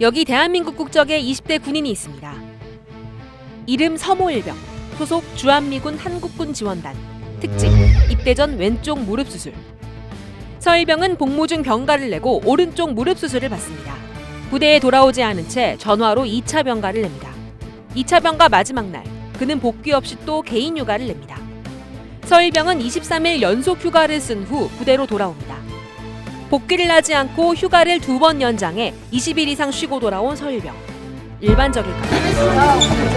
여기 대한민국 국적의 20대 군인이 있습니다. 이름 서모일병, 소속 주한미군 한국군 지원단, 특징 입대 전 왼쪽 무릎 수술. 서일병은 복무 중 병가를 내고 오른쪽 무릎 수술을 받습니다. 부대에 돌아오지 않은 채 전화로 2차 병가를 냅니다. 2차 병가 마지막 날, 그는 복귀 없이 또 개인 휴가를 냅니다. 서일병은 23일 연속 휴가를 쓴 후 부대로 돌아옵니다. 복귀를 하지 않고 휴가를 두 번 연장해 20일 이상 쉬고 돌아온 서일병. 일반적일까요?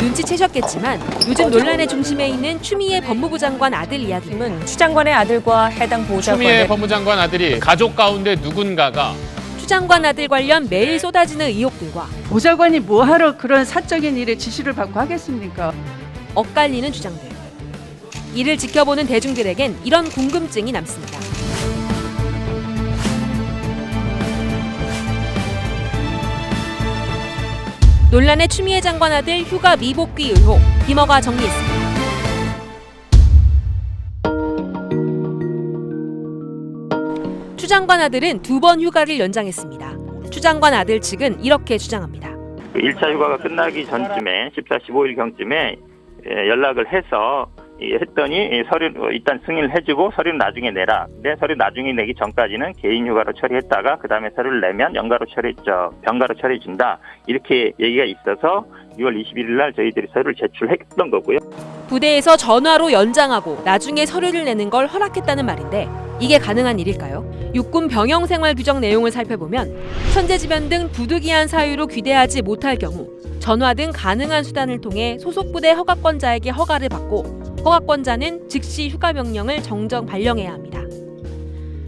눈치채셨겠지만 요즘 논란의 중심에 있는 추미애 법무부 장관 아들 이야기입니다. 팀은 추 장관의 아들과 해당 추미애 보좌관의 법무장관 아들이 가족 가운데 누군가가 추 장관 아들 관련 매일 쏟아지는 의혹들과 보좌관이 뭐하러 그런 사적인 일에 지시를 받고 하겠습니까? 엇갈리는 주장들. 이를 지켜보는 대중들에겐 이런 궁금증이 남습니다. 논란의 추미애 장관 아들 휴가 미복귀 의혹 비머가 정리했습니다. 추 장관 아들은 두 번 휴가를 연장했습니다. 추 장관 아들 측은 이렇게 주장합니다. 그 1차 휴가가 끝나기 전쯤에 14, 15일경쯤에 연락을 해서 이 했더니 이 서류 어, 일단 승인을 해주고 서류는 나중에 내라. 근데 서류 나중에 내기 전까지는 개인 휴가로 처리했다가 그 다음에 서류를 내면 연가로 처리, 저 병가로 처리해 준다. 이렇게 얘기가 있어서 6월 21일 날 저희들이 서류를 제출했던 거고요. 부대에서 전화로 연장하고 나중에 서류를 내는 걸 허락했다는 말인데 이게 가능한 일일까요? 육군 병영 생활 규정 내용을 살펴보면 천재지변 등 부득이한 사유로 귀대하지 못할 경우 전화 등 가능한 수단을 통해 소속 부대 허가권자에게 허가를 받고 허가권자는 즉시 휴가 명령을 정정 발령해야 합니다.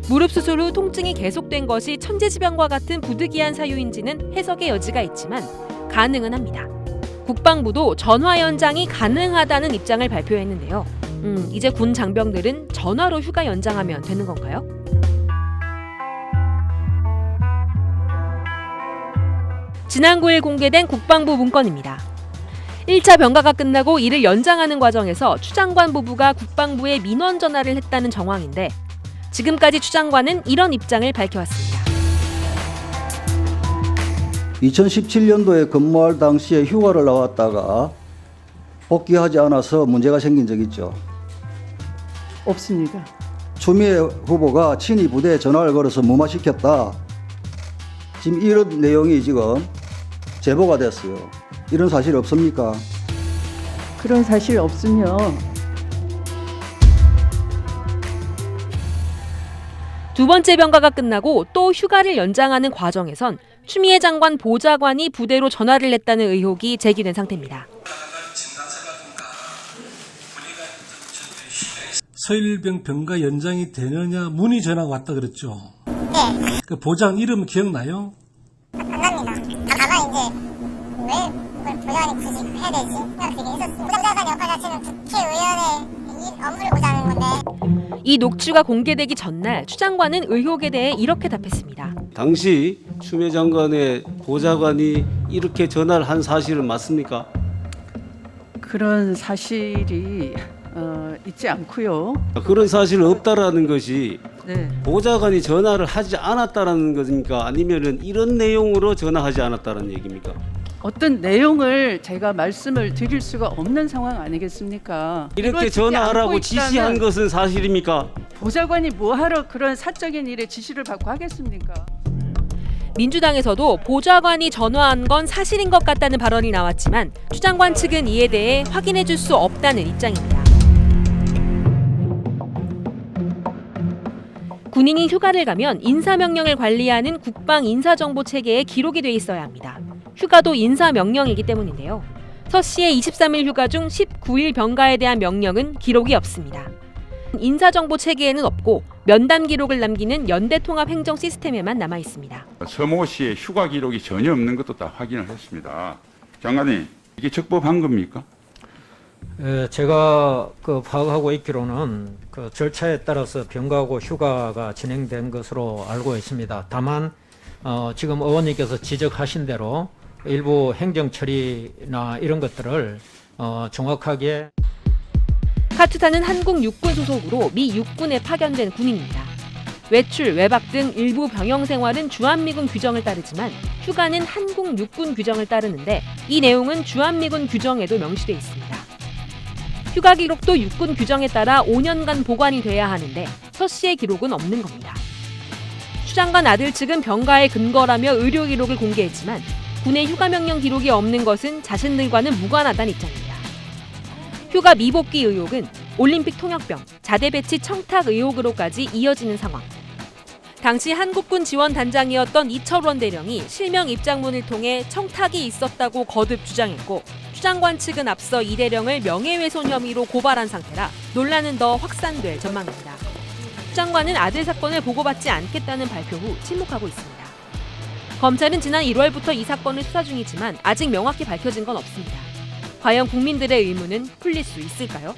무릎 수술 후 통증이 계속된 것이 천재지변과 같은 부득이한 사유인지는 해석의 여지가 있지만 가능은 합니다. 국방부도 전화 연장이 가능하다는 입장을 발표했는데요. 음, 이제 군 장병들은 전화로 휴가 연장하면 되는 건가요? 지난 9일 공개된 국방부 문건입니다. 1차 병가가 끝나고 이를 연장하는 과정에서 추 장관 부부가 국방부에 민원 전화를 했다는 정황인데 지금까지 추 장관은 이런 입장을 밝혀왔습니다. 2017년도에 근무할 당시에 휴가를 나왔다가 복귀하지 않아서 문제가 생긴 적 있죠. 없습니다. 추미애 후보가 친히 부대에 전화를 걸어서 무마시켰다. 지금 이런 내용이 지금 제보가 됐어요. 이런 사실 없습니까? 그런 사실 없으면 두 번째 병가가 끝나고 또 휴가를 연장하는 과정에선 추미애 장관 보좌관이 부대로 전화를 냈다는 의혹이 제기된 상태입니다. 서일병 병가 연장이 되느냐 문의 전화가 왔다 그랬죠. 네. 그 보장 이름 기억나요? 안 납니다. 다만 이제 왜 그걸 보좌관이 굳이 해야 되지? 생각 들긴 했었어요. 보좌관 역할 자체는 국회의원의 이 업무를 보자는 건데 이 녹취가 공개되기 전날 추 장관은 의혹에 대해 이렇게 답했습니다. 당시 추미애 장관의 보좌관이 이렇게 전화를 한 사실은 맞습니까? 그런 사실이 어, 있지 않고요. 그런 사실은 없다라는 것이 네. 보좌관이 전화를 하지 않았다라는 것입니까? 아니면은 이런 내용으로 전화하지 않았다는 얘기입니까? 어떤 내용을 제가 말씀을 드릴 수가 없는 상황 아니겠습니까? 이렇게 이루어지지 전화하라고 지시한 있다면 것은 사실입니까? 보좌관이 뭐하러 그런 사적인 일에 지시를 받고 하겠습니까? 민주당에서도 보좌관이 전화한 건 사실인 것 같다는 발언이 나왔지만 추 장관 측은 이에 대해 확인해 줄 수 없다는 입장입니다. 군인이 휴가를 가면 인사명령을 관리하는 국방 인사정보 체계에 기록이 돼 있어야 합니다. 휴가도 인사명령이기 때문인데요. 서 씨의 23일 휴가 중 19일 병가에 대한 명령은 기록이 없습니다. 인사정보 체계에는 없고 면담 기록을 남기는 연대통합행정 시스템에만 남아 있습니다. 서모 씨의 휴가 기록이 전혀 없는 것도 다 확인을 했습니다. 장관님, 이게 적법한 겁니까? 에, 제가 그 파악하고 있기로는 그 절차에 따라서 병가하고 휴가가 진행된 것으로 알고 있습니다. 다만 어, 지금 의원님께서 지적하신 대로 일부 행정 처리나 이런 것들을 어, 정확하게 카투타는 한국 육군 소속으로 미 육군에 파견된 군인입니다. 외출, 외박 등 일부 병영 생활은 주한미군 규정을 따르지만 휴가는 한국 육군 규정을 따르는데 이 내용은 주한미군 규정에도 명시돼 있습니다. 휴가 기록도 육군 규정에 따라 5년간 보관이 돼야 하는데 서 씨의 기록은 없는 겁니다. 추 장관 아들 측은 병가의 근거라며 의료 기록을 공개했지만 군의 휴가 명령 기록이 없는 것은 자신들과는 무관하다는 입장입니다. 휴가 미복귀 의혹은 올림픽 통역병, 자대 배치 청탁 의혹으로까지 이어지는 상황. 당시 한국군 지원 단장이었던 이철원 대령이 실명 입장문을 통해 청탁이 있었다고 거듭 주장했고 추 장관 측은 앞서 이 대령을 명예훼손 혐의로 고발한 상태라 논란은 더 확산될 전망입니다. 추 장관은 아들 사건을 보고받지 않겠다는 발표 후 침묵하고 있습니다. 검찰은 지난 1월부터 이 사건을 수사 중이지만 아직 명확히 밝혀진 건 없습니다. 과연 국민들의 의문은 풀릴 수 있을까요?